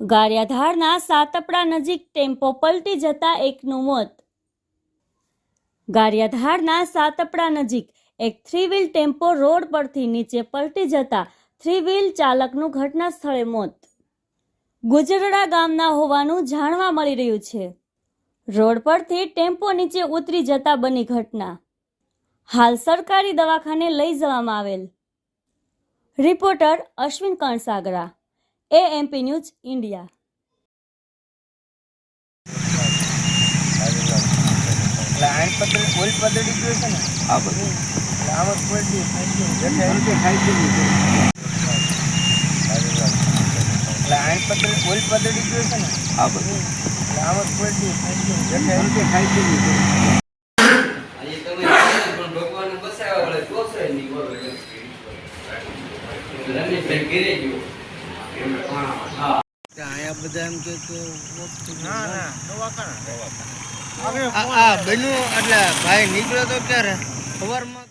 ગારિયાધારના સાતપડા નજીક ટેમ્પો પલટી જતા એકનું મોત. ગારિયાધારના સાતપડા નજીક એક થ્રી વ્હીલ ટેમ્પો રોડ પરથી નીચે પલટી જતા થ્રી વ્હીલ ચાલકનું ઘટના સ્થળે મોત. ગુજરડા ગામના હોવાનું જાણવા મળી રહ્યું છે. રોડ પરથી ટેમ્પો નીચે ઉતરી જતા બની ઘટના. હાલ સરકારી દવાખાને લઈ જવામાં આવેલ. Reporter Ashwin Kansagara AMP news India એટલે આણ પદ્ધતિ ઓલ પદ્ધતિ જોઈએ છે ને આ બધું એટલે આમ જ પલટી એટલે એ રીતે ખાઈ ગયેલી છે એટલે આણ પદ્ધતિ ઓલ પદ્ધતિ જોઈએ છે ને આ બધું એટલે આમ જ પલટી એટલે એ રીતે ખાઈ ગયેલી છે આજે તમે પણ ભગવાન બસાવ્યા વળે પોસાય નહીં બરોબર રમેશભાઈ ઘેરે ગયો એમને પાણા હા અહીંયા બધા એમ કે કે ના ના દવાખાના આ આ બન્યું એટલે ભાઈ નીકળ્યો તો ક્યારે? સવારમાં